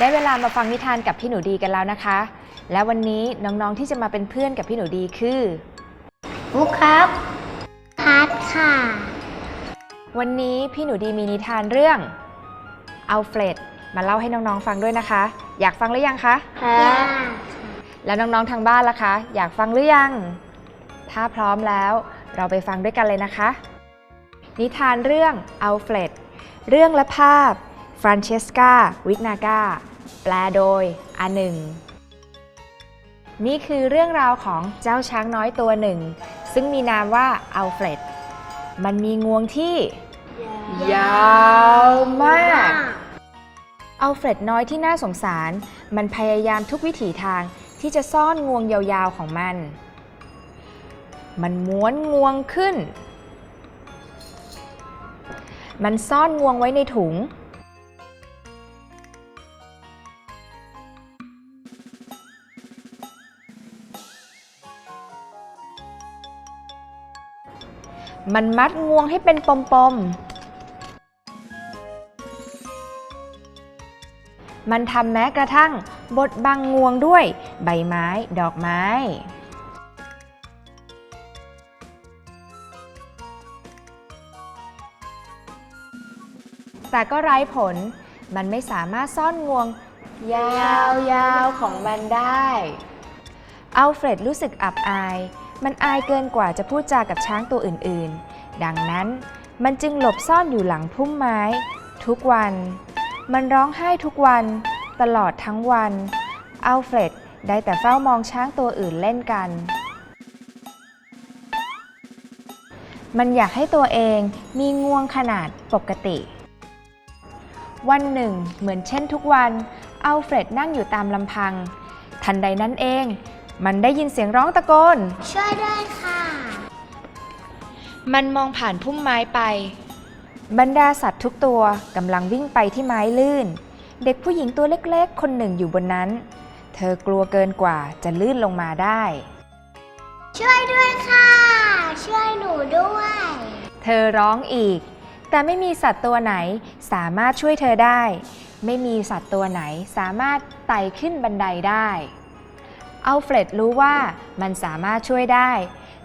ได้เวลามาฟังนิทานกับพี่หนูดีกันแล้วนะคะ และวันนี้น้องๆที่จะมาเป็นเพื่อนกับพี่หนูดีคือบุ๊กครับพัดค่ะ วันนี้พี่หนูดีมีนิทานเรื่องอัลเฟรดมาเล่าให้น้องๆฟังด้วยนะคะ อยากฟังหรือยังคะค่ะแล้วน้องๆทางบ้านล่ะคะ อยากฟังหรือยัง ถ้าพร้อมแล้วเราไปฟังด้วยกันเลยนะคะ นิทานเรื่องอัลเฟรดเรื่องและภาพ ฟรานเชสกาวิกนากาแปลโดยอาหนึ่ง นี่คือเรื่องราวของเจ้าช้างน้อยตัวหนึ่ง ซึ่งมีนามว่าอัลเฟรด มันมีงวงที่ ยาวมากอัลเฟรดน้อยที่น่าสงสาร มันพยายามทุกวิถีทางที่จะซ่อนงวงยาวๆของมัน มันม้วนงวงขึ้น มันซ่อนงวงไว้ในถุง มันมัดงวงให้เป็นปมๆ มันทำแม้กระทั่งบดบังงวงด้วยใบไม้ ดอกไม้ แต่ก็ไร้ผล มันไม่สามารถซ่อนงวง ยาวๆของมันได้ อัลเฟรดรู้สึกอับอาย มันอายเกินกว่าจะพูดจากับช้างตัวอื่นๆ ดังนั้นมันจึงหลบซ่อนอยู่หลังพุ่มไม้ ทุกวัน มันร้องไห้ทุกวัน ตลอดทั้งวันอัลเฟรดได้แต่เฝ้ามองช้างตัวอื่นเล่นกัน มันอยากให้ตัวเองมีงวงขนาดปกติ วันหนึ่ง เหมือนเช่นทุกวันอัลเฟรดนั่งอยู่ตามลำพัง ทันใดนั้นเอง มันได้ยินเสียงร้องตะโกน ช่วยด้วยค่ะ มันมองผ่านพุ่มไม้ไป บรรดาสัตว์ทุกตัวกำลังวิ่งไปที่ไม้ลื่น เด็กผู้หญิงตัวเล็กๆ คนหนึ่งอยู่บนนั้น เธอกลัวเกินกว่าจะลื่นลงมาได้ ช่วยด้วยค่ะ ช่วยหนูด้วย เธอร้องอีก แต่ไม่มีสัตว์ตัวไหนสามารถช่วยเธอได้ ไม่มีสัตว์ตัวไหนสามารถไต่ขึ้นบันไดได้ อัลเฟรดรู้ว่ามันสามารถช่วยได้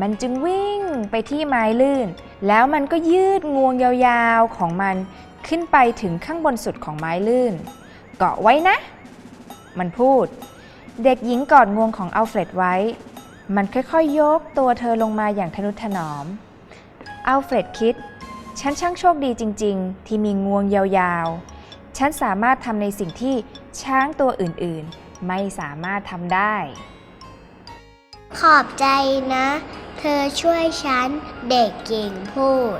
มันจึงวิ่งไปที่ไม้ลื่น แล้วมันก็ยืดงวงยาวๆของมันขึ้นไปถึงข้างบนสุดของไม้ลื่น เกาะไว้นะ มันพูด เด็กหญิงกอดงวงของอัลเฟรดไว้ มันค่อยๆยกตัวเธอลงมาอย่างทนุถนอม อัลเฟรดคิด ฉันช่างโชคดีจริง ๆ ที่มีงวงยาวๆ ฉันสามารถทำในสิ่งที่ช้างตัวอื่นๆ ไม่สามารถทำได้ ขอบใจนะ เธอช่วยฉัน เด็กเก่งพูด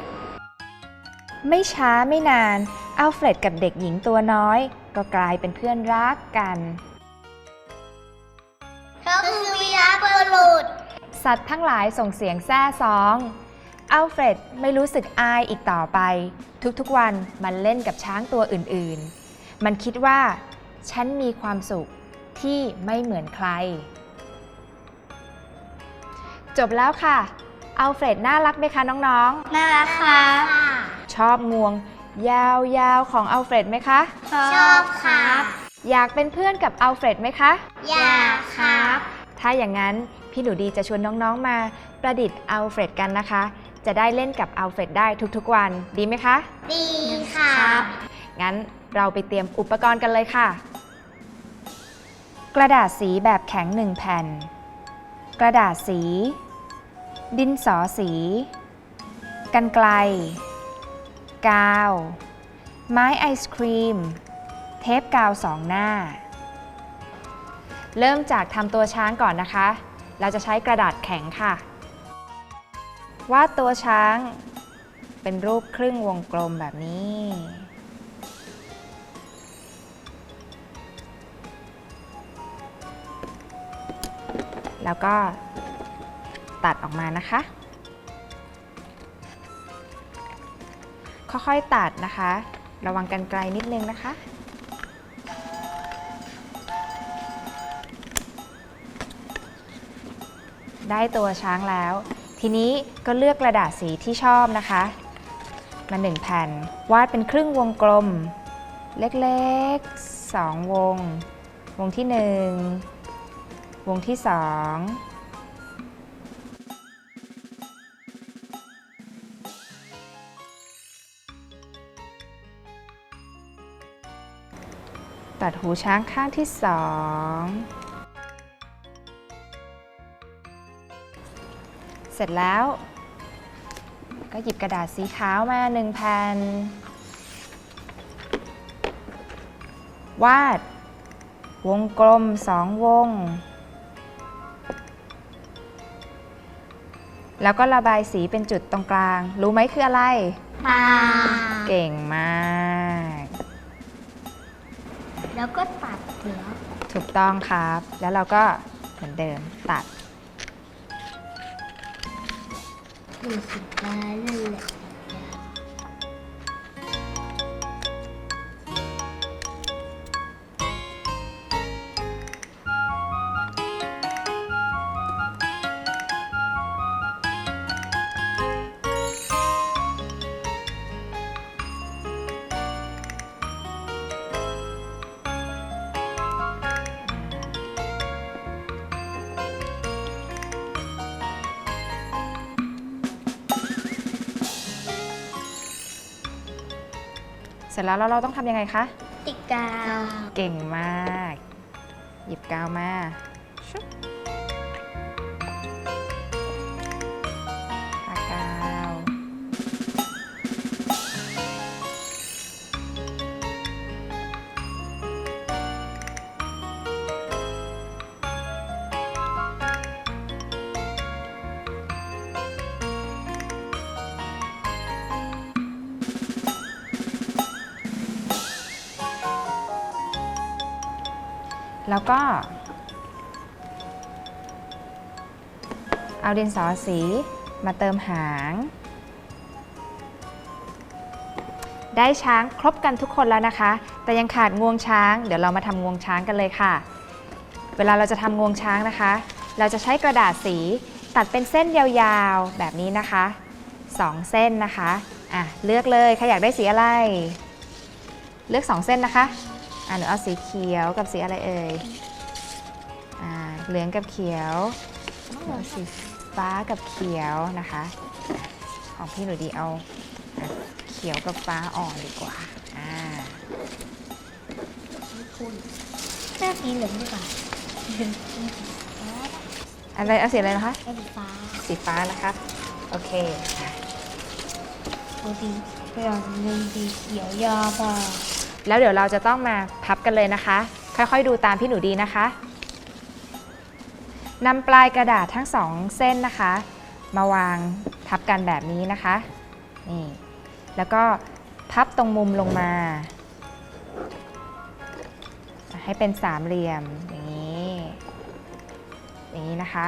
ไม่ช้าไม่นาน อัลเฟรดกับเด็กหญิงตัวน้อย ก็กลายเป็นเพื่อนรักกัน เธอคือวีรบุรุษ สัตว์ทั้งหลายส่งเสียงแซ่ซอง อัลเฟรดไม่รู้สึกอายอีกต่อไป ทุกๆวันมันเล่นกับช้างตัวอื่นๆ มันคิดว่า ฉันมีความสุข ที่ไม่เหมือนใคร จบแล้วค่ะอัลเฟรดน่ารักไหมคะน้องน่ารักค่ะ ๆ ชอบงวง ยาวๆของอัลเฟรดไหมคะ ชอบครับ อยากเป็นเพื่อนกับอัลเฟรดไหมคะ อยากครับ ถ้าอย่างนั้นพี่หนูดีจะชวนน้องๆมาประดิษฐ์อัลเฟรดกันนะคะ จะได้เล่นกับอัลเฟรดได้ทุกๆวันดีไหมคะ ดีครับ งั้นเราไปเตรียมอุปกรณ์กันเลยค่ะ กระดาษสีแบบแข็ง1แผ่น กระดาษสี ดินสอสี กันไกล กาว ไม้ไอศครีม เทปกาวสองหน้า เริ่มจากทำตัวช้างก่อนนะคะ เราจะใช้กระดาษแข็งค่ะ วาดตัวช้าง เป็นรูปครึ่งวงกลมแบบนี้ แล้วก็ตัดออกมานะคะ ค่อยๆตัดนะคะ ระวังกันไกลนิดนึงนะคะ ได้ตัวช้างแล้ว ทีนี้ก็เลือกกระดาษสีที่ชอบนะคะ มาหนึ่งแผ่น วาดเป็นครึ่งวงกลม เล็กๆสองวง วงที่หนึ่ง วงที่สองตัดหูช้างข้างที่สองเสร็จแล้ว ก็หยิบกระดาษสีขาวมาหนึ่งแผ่น วาด วงกลมสองวง แล้วก็ระบายสีเป็นจุดตรงกลาง รู้ไหมคืออะไร ปลาเก่งมาก แล้วก็ตัดเหลือถูกต้องครับ แล้วเราก็เหมือนเดิมตัดคือสุดท้ายนั่นแหละ เสร็จแล้วแล้วเราต้องทำยังไงคะ ติดกาว เก่งมาก หยิบกาวมา แล้วก็ เอาดินสอสีมาเติมหาง ได้ช้างครบกันทุกคนแล้วนะคะ แต่ยังขาดงวงช้าง เดี๋ยวเรามาทำงวงช้างกันเลยค่ะ เวลาเราจะทำงวงช้างนะคะ เราจะใช้กระดาษสีตัดเป็นเส้นยาวๆแบบนี้นะคะสองเส้นนะคะ อะ เลือกเลยใครอยากได้สีอะไร เลือกสองเส้นนะคะ อะหนูเอาสีเขียวกับสีอะไรเอ่ยอ่าเหลืองกับเขียวเอาสีฟ้ากับเขียวนะคะอะของพี่หนูดีเอาอะเขียวกับฟ้าอ่อนดีกว่าอ่าแค่สีเหลืองดีกว่าอะไรเอาสีอะไรนะคะแค่สีฟ้า สีฟ้านะคะ โอเคอะโอดีเรื่องหนึ่งสีเขียวยาบ้า แล้วเดี๋ยวเราจะต้องมาพับกันเลยนะคะ ค่อยๆ ดูตามพี่หนูดีนะคะนำปลายกระดาษทั้งสองเส้นนะคะ มาวางทับกันแบบนี้นะคะนี่แล้วก็พับตรงมุมลงมา ให้เป็นสามเหลี่ยมอย่างนี้อย่างนี้นะคะ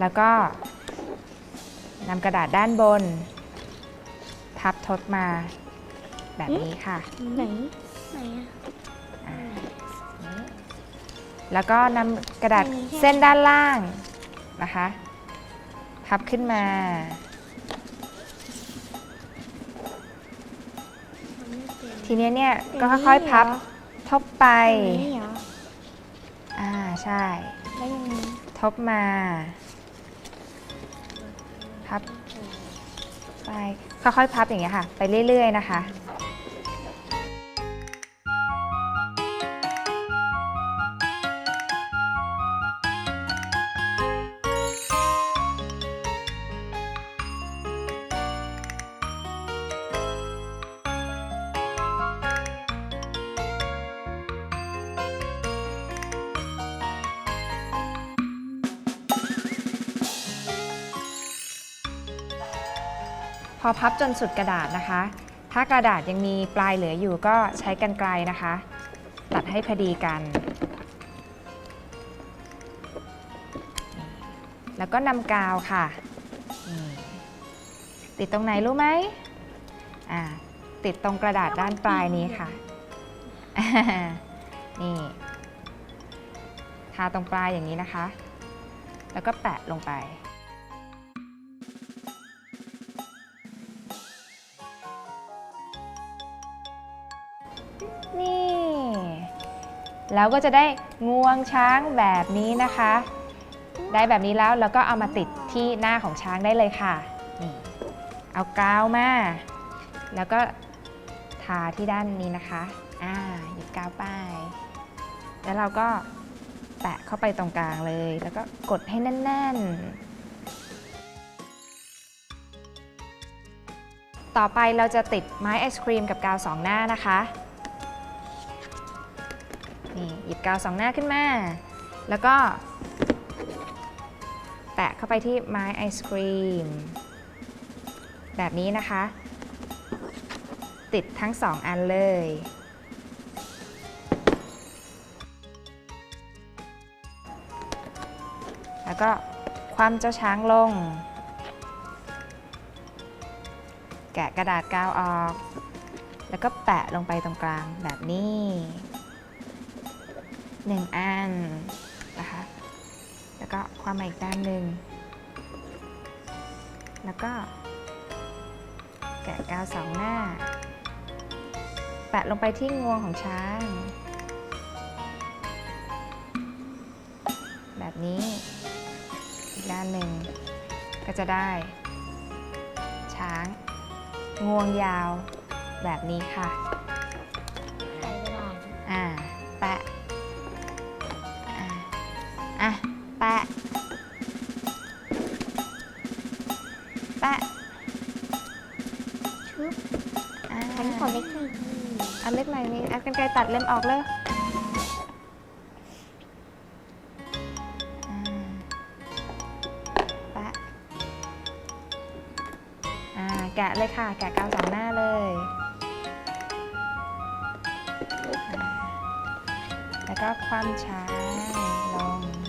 แล้วก็นำกระดาษด้านบน พับทดมา แบบนี้ค่ะ ไหน ไหนอะอ่านี่แล้วก็นำกระดาษเส้นด้านล่างนะคะ พับขึ้นมา ทีนี้เนี่ยก็ค่อยๆพับทบไปนี่เหรออ่าใช่แล้วยังไงทบมา พับ ไป ค่อยๆพับอย่างเงี้ยค่ะ ไปเรื่อยๆนะคะ พอพับจนสุดกระดาษนะคะ ถ้ากระดาษยังมีปลายเหลืออยู่ก็ใช้กรรไกรนะคะ ตัดให้พอดีกัน แล้วก็นำกาวค่ะ ติดตรงไหนรู้ไหมอ่าติดตรงกระดาษด้านปลายนี้ค่ะ นี่ ทาตรงปลายอย่างนี้นะคะ แล้วก็แปะลงไป นี่ แล้วก็จะได้งวงช้างแบบนี้นะคะ ได้แบบนี้แล้วเราก็เอามาติดที่หน้าของช้างได้เลยค่ะนี่เอากาวมา แล้วก็ทาที่ด้านนี้นะคะ อ่าหยิบกาวไป แล้วเราก็แตะเข้าไปตรงกลางเลย แล้วก็กดให้แน่น ๆ ต่อไปเราจะติดไม้ไอศครีมกับกาวสองหน้านะคะ นี่หยิบกาวสองหน้าขึ้นมา แล้วก็แตะเข้าไปที่ไม้ไอศครีม แบบนี้นะคะ ติดทั้งสองอันเลยแล้วก็คว่ำเจ้าช้างลง แกะกระดาษกาวออก แล้วก็แปะลงไปตรงกลางแบบนี้ หนึ่งอันนะคะ แล้วก็ความมาอีกด้านหนึ่ง แล้วก็ แกะกาวสองหน้า แปะลงไปที่งวงของช้าง แบบนี้ อีกด้านหนึ่ง ก็จะได้ ช้าง งวงยาวแบบนี้ค่ะ อะ แปะ แปะชุบอ่าฉันขอเล็กหน่อยอันเล็กหน่อยนี้เอากันไกรตัดเล็มออกเลยอ่าแปะอ่าแกะเลยค่ะ แกะกาวสองหน้าเลยแล้วก็คว่ำช้าลง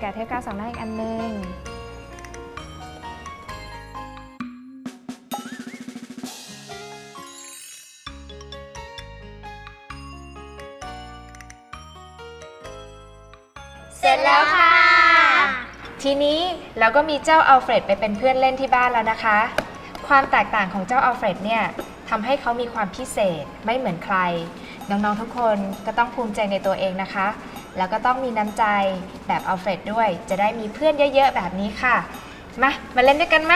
แกะเทปกาวสองหน้าอีกอันหนึงเสร็จแล้วค่ะ ทีนี้เราก็มีเจ้าอัลเฟรดไปเป็นเพื่อนเล่นที่บ้านแล้วนะคะ ความแตกต่างของเจ้าอัลเฟรดเนี่ยทำให้เขามีความพิเศษไม่เหมือนใคร น้องๆทุกคนก็ต้องภูมิใจในตัวเองนะคะ แล้วก็ต้องมีน้ำใจแบบอัลเฟรดด้วย จะได้มีเพื่อนเยอะ ๆ แบบนี้ค่ะ มา มาเล่นด้วยกันไหมม